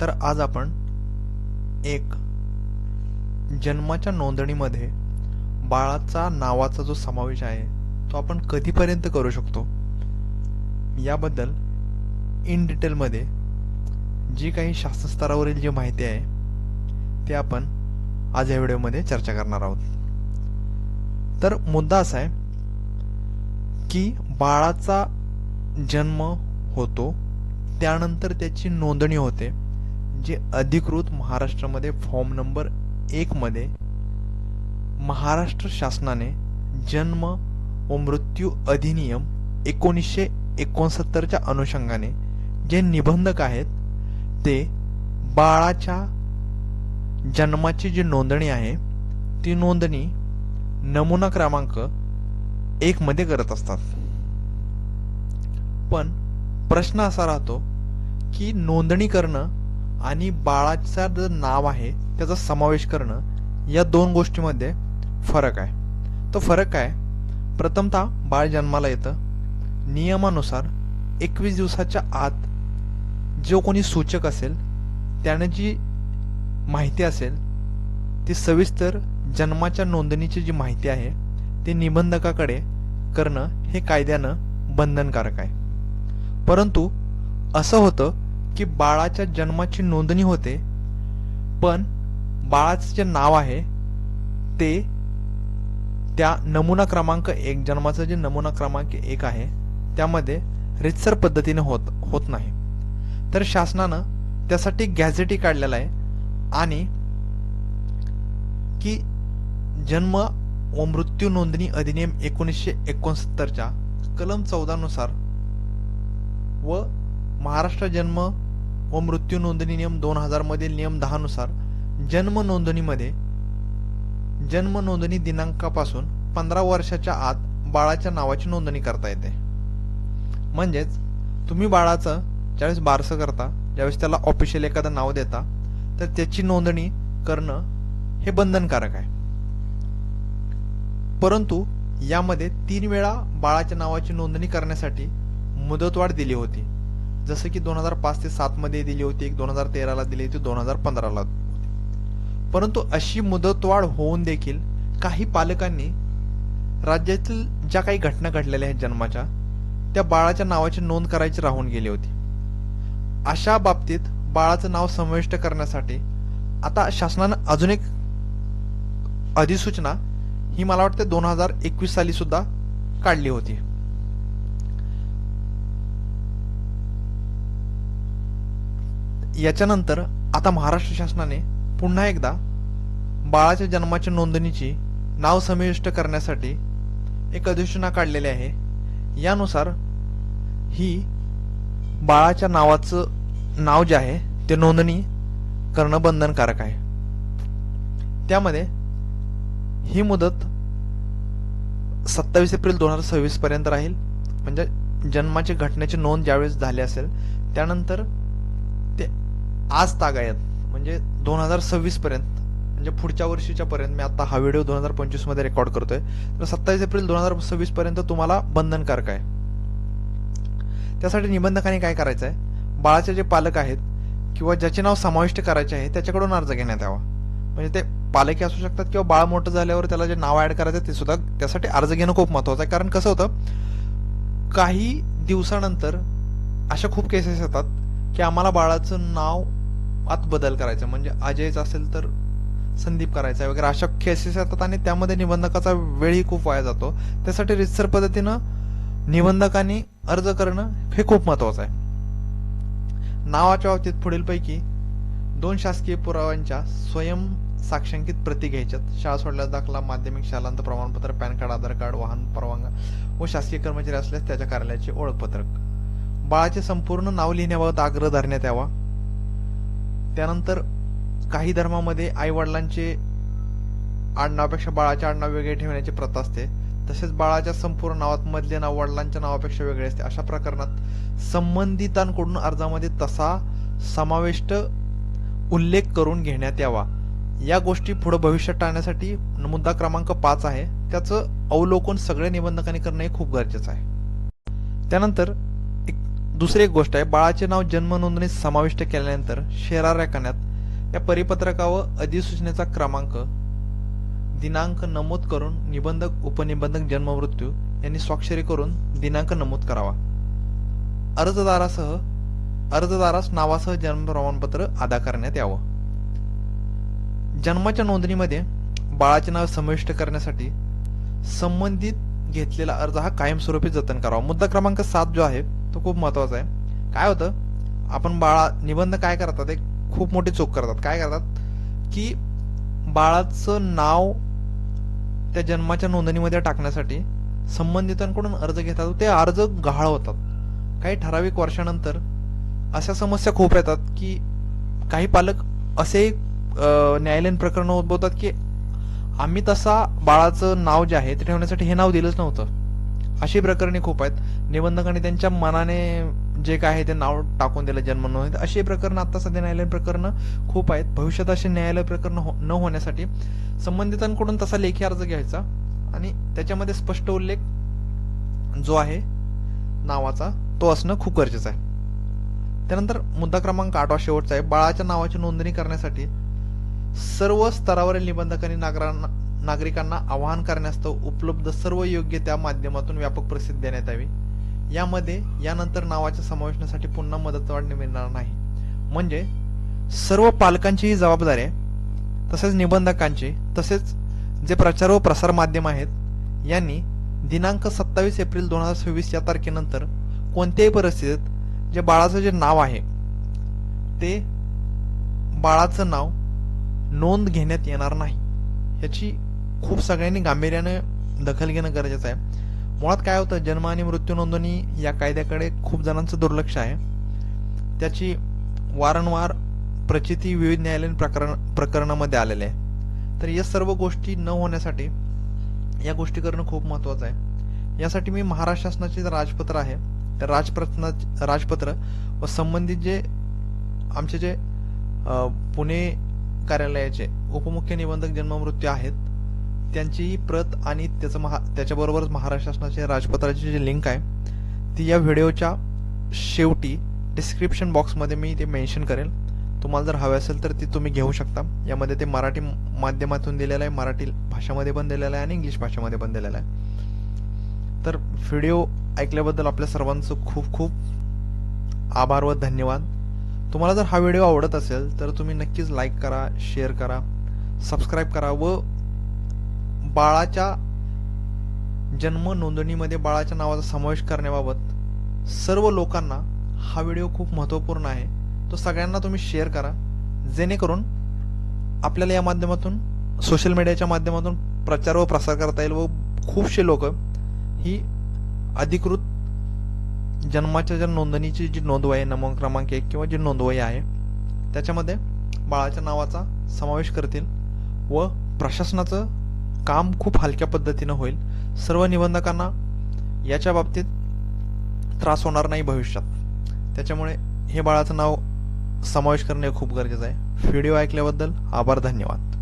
तर आज आपण एक जन्माच्या नोंदणीमध्ये बाळाचा नावाचा जो समावेश आहे तो आपण कधीपर्यंत करू शकतो? याबद्दल इन डिटेलमध्ये जी काही शासन स्तरावरील जी माहिती आहे ते आपण आज या व्हिडिओमध्ये चर्चा करणार आहोत. तर मुद्दा असा आहे की बाळाचा जन्म होतो त्यानंतर त्याची नोंदणी होते. जे अधिकृत महाराष्ट्रामध्ये फॉर्म नंबर एकमध्ये महाराष्ट्र शासनाने जन्म व मृत्यू अधिनियम एकोणीसशे एकोणसत्तरच्या अनुषंगाने जे निबंधक आहेत ते बाळाच्या जन्माची जी नोंदणी आहे ती नोंदणी नमुना क्रमांक एकमध्ये करत असतात. पण प्रश्न असा राहतो की नोंदणी करणं आणि बाळाचा जे नाव आहे त्याचा समावेश करणं या दोन गोष्टीमध्ये फरक आहे. तो फरक काय? प्रथमतः बाळ जन्माला येतं. नियमानुसार एकवीस दिवसाच्या आत जो कोणी सूचक असेल त्याने जी माहिती असेल ती सविस्तर जन्माच्या नोंदणीची जी माहिती आहे ती निबंधकाकडे करणं हे कायद्यानं बंधनकारक आहे. परंतु असं होतं की बाळाच्या जन्माची नोंदणी होते पण बाळाचं जे नाव आहे ते त्या नमुना क्रमांक एक जन्माचं जे नमुना क्रमांक एक आहे त्यामध्ये रितसर पद्धतीने होत होत नाही. तर शासनानं त्यासाठी गॅझेटी काढलेला आहे आणि की जन्म व मृत्यू नोंदणी अधिनियम एकोणीसशे एकोणसत्तरच्या कलम चौदानुसार व महाराष्ट्र जन्म व मृत्यू नोंदणी नियम दोन हजार मधील नियम दहानुसार जन्म नोंदणीमध्ये जन्म नोंदणी दिनांकापासून पंधरा वर्षाच्या आत बाळाच्या नावाची नोंदणी करता येते. म्हणजेच तुम्ही बाळाचं ज्यावेळेस बारसं करता ज्यावेळेस त्याला ऑफिशियल एखादं नाव देता तर त्याची नोंदणी करणं हे बंधनकारक आहे. परंतु यामध्ये तीन वेळा बाळाच्या नावाची नोंदणी करण्यासाठी मुदतवाढ दिली होती. जसं की दोन हजार पाच ते सात मध्ये दिली होती एक दोन हजार तेराला दिली होती दोन हजार पंधराला परंतु अशी मुदतवाढ होऊन देखील काही पालकांनी राज्यातील ज्या काही घटना घडलेल्या आहेत जन्माच्या त्या बाळाच्या नावाची नोंद करायची राहून गेली होती. अशा बाबतीत बाळाचं नाव समाविष्ट करण्यासाठी आता शासनानं अजून एक अधिसूचना ही मला वाटते दोन हजार एकवीस साली सुद्धा काढली होती. याच्यानंतर आता महाराष्ट्र शासनाने पुन्हा एकदा बाळाच्या जन्माच्या नोंदणीची नाव समाविष्ट करण्यासाठी एक अधिसूचना काढलेली आहे. यानुसार ही बाळाच्या नावाचं नाव जे आहे ते नोंदणी करणं बंधनकारक आहे. त्यामध्ये ही मुदत सत्तावीस एप्रिल दोन हजार सव्वीस पर्यंत राहील. म्हणजे जन्माची घटनेची नोंद ज्यावेळेस झाली असेल त्यानंतर आज तागायत म्हणजे दोन हजार सव्वीस पर्यंत म्हणजे पुढच्या वर्षीच्या पर्यंत मी आता हा व्हिडिओ दोन हजार पंचवीसमध्ये रेकॉर्ड करतोय. तर सत्तावीस एप्रिल दोन हजार सव्वीस पर्यंत तुम्हाला बंधनकारक आहे. त्यासाठी निबंधकाने काय करायचं आहे बाळाचे जे पालक आहेत किंवा ज्याचे नाव समाविष्ट करायचे आहे त्याच्याकडून अर्ज घेण्यात यावा. म्हणजे ते पालकी असू शकतात किंवा बाळ मोठं झाल्यावर त्याला जे नाव ऍड करायचं ते सुद्धा त्यासाठी अर्ज घेणं खूप महत्वाचं आहे. कारण कसं होतं काही दिवसानंतर अशा खूप केसेस येतात की आम्हाला बाळाचं नाव आत बदल करायचा. म्हणजे अजयच असेल तर संदीप करायचा वगैरे अशा केसेस येतात आणि त्यामध्ये निबंधकाचा वेळही खूप वाया जातो. त्यासाठी रितसर पद्धतीनं निबंधकांनी अर्ज करणं हे खूप महत्वाचं आहे. नावाच्या बाबतीत पुढीलपैकी दोन शासकीय पुराव्यांच्या स्वयं साक्षांकित प्रती घ्यायच्यात. शाळा सोडल्यास दाखला माध्यमिक शालांत प्रमाणपत्र पॅन कार्ड आधार कार्ड वाहन परवाना व शासकीय कर्मचारी असल्यास त्याच्या कार्यालयाचे ओळखपत्रक. बाळाचे संपूर्ण नाव लिहिण्याबाबत आग्रह धरण्यात यावा. त्यानंतर काही धर्मामध्ये आई वडिलांचे आडनावापेक्षा बाळाचे आडनाव वेगळे ठेवण्याची प्रथा असते. तसेच बाळाच्या संपूर्ण नावात मधले नाव वडिलांच्या नावापेक्षा वेगळे असते. अशा प्रकरणात संबंधितांकडून अर्जामध्ये तसा समाविष्ट उल्लेख करून घेण्यात यावा. या गोष्टी पुढे भविष्यात टाळण्यासाठी मुद्दा क्रमांक पाच आहे. त्याचं अवलोकन सगळ्या निबंधकांनी करणं हे खूप गरजेचं आहे. त्यानंतर दुसरी एक गोष्ट आहे बाळाचे नाव जन्म नोंदणीत समाविष्ट केल्यानंतर शेराऱ्या करण्यात या परिपत्रकावर अधिसूचनेचा क्रमांक दिनांक नमूद करून निबंधक उपनिबंधक जन्ममृत्यू यांनी स्वाक्षरी करून दिनांक नमूद करावा. अर्जदारासह अर्जदारास नावासह जन्म प्रमाणपत्र अदा करण्यात यावं. जन्माच्या नोंदणीमध्ये बाळाचे नाव समाविष्ट करण्यासाठी संबंधित घेतलेला अर्ज हा कायमस्वरूपी जतन करावा. मुद्दा क्रमांक सात जो आहे तो खूप महत्त्वाचा आहे. काय होतं? आपण बाळा निबंध काय करतात? एक खूप मोठी चूक करतात. काय करतात? की बाळाचं नाव त्या जन्माच्या नोंदणीमध्ये टाकण्यासाठी संबंधितांकडून अर्ज घेतात. ते अर्ज गहाळ होतात काही ठराविक वर्षानंतर अशा समस्या खूप येतात की काही पालक असे न्यायालयीन प्रकरण उद्भवतात की आम्ही तसा बाळाचं नाव जे आहे ते ठेवण्यासाठी हे नाव दिलंच नव्हतं. अशी प्रकरणे खूप आहेत. निबंधकांनी त्यांच्या मनाने जे काय आहे ते नाव टाकून दिलं जन्म नोंदणीत असे प्रकरण आता सध्या न्यायालयीन प्रकरणं खूप आहेत. भविष्यात असे न्यायालय प्रकरणं हो- न होण्यासाठी संबंधितांकडून तसा लेखी अर्ज घ्यायचा आणि त्याच्यामध्ये स्पष्ट उल्लेख जो आहे नावाचा तो असणं खूप गरजेचं आहे. त्यानंतर मुद्दा क्रमांक आठवा शेवटचा आहे. बाळाच्या नावाची नोंदणी करण्यासाठी सर्व स्तरावरील निबंधकांनी नागरांना नागरिकांना आवाहन करण्यास्तव उपलब्ध सर्व योग्य त्या माध्यमातून व्यापक प्रसिद्धी देण्यात यावी. यामध्ये यानंतर नावाच्या समावेशनासाठी पुन्हा मदतवाढ मिळणार नाही. म्हणजे सर्व पालकांची ही जबाबदारी आहे तसेच निबंधकांची तसेच जे प्रचार व प्रसार माध्यम आहेत यांनी दिनांक सत्तावीस एप्रिल दोन हजार सव्वीस या तारखेनंतर कोणत्याही परिस्थितीत जे बाळाचं जे नाव आहे ते बाळाचं नाव नोंद घेण्यात येणार नाही. याची खूप सगळ्यांनी गांभीर्याने दखल घेणं गरजेचं आहे. मुळात काय होतं जन्म आणि मृत्यू नोंदणी या कायद्याकडे खूप जणांचं दुर्लक्ष आहे. त्याची वारंवार प्रचिती विविध न्यायालयीन प्रकरण प्रकरणामध्ये आलेले आहे. तर या सर्व गोष्टी न होण्यासाठी या गोष्टी करणं खूप महत्त्वाचं आहे. यासाठी मी महाराष्ट्र शासनाचे जे राजपत्र आहे त्या राजपत्रा राजपत्र व संबंधित जे आमचे जे पुणे कार्यालयाचे उपमुख्य निबंधक जन्ममृत्यू आहेत त्यांचीही प्रत आणि त्याचं महा त्याच्याबरोबरच महाराष्ट्र शासनाचे राजपत्राची जी लिंक आहे ती या व्हिडिओच्या शेवटी डिस्क्रिप्शन बॉक्समध्ये मी ते मेन्शन करेल. तुम्हाला जर हवे असेल तर ती तुम्ही घेऊ शकता. यामध्ये ते मराठी माध्यमातून दिलेलं आहे मराठी भाषामध्ये पण दिलेलं आहे आणि इंग्लिश भाषेमध्ये पण दिलेलं आहे. तर व्हिडिओ ऐकल्याबद्दल आपल्या सर्वांचं खूप खूप आभार व धन्यवाद. तुम्हाला जर हा व्हिडिओ आवडत असेल तर तुम्ही नक्कीच लाईक करा शेअर करा सबस्क्राईब करा व बाळाच्या जन्म नोंदणीमध्ये बाळाच्या नावाचा समावेश करण्याबाबत सर्व लोकांना हा व्हिडिओ खूप महत्त्वपूर्ण आहे. तो सगळ्यांना तुम्ही शेअर करा. जेणेकरून आपल्याला या माध्यमातून सोशल मीडियाच्या माध्यमातून प्रचार व प्रसार करता येईल व खूपसे लोक ही अधिकृत जन्माच्या ज्या नोंदणीची जी नोंदवही आहे क्रमांक एक किंवा जी नोंदवही आहे त्याच्यामध्ये बाळाच्या नावाचा समावेश करतील व प्रशासनाचं काम खूप हलक्या पद्धतीनं होईल. सर्व निबंधकांना याच्या बाबतीत त्रास होणार नाही भविष्यात. त्याच्यामुळे हे बाळाचं नाव समावेश करणे खूप गरजेचं आहे. व्हिडिओ ऐकल्याबद्दल आभार धन्यवाद.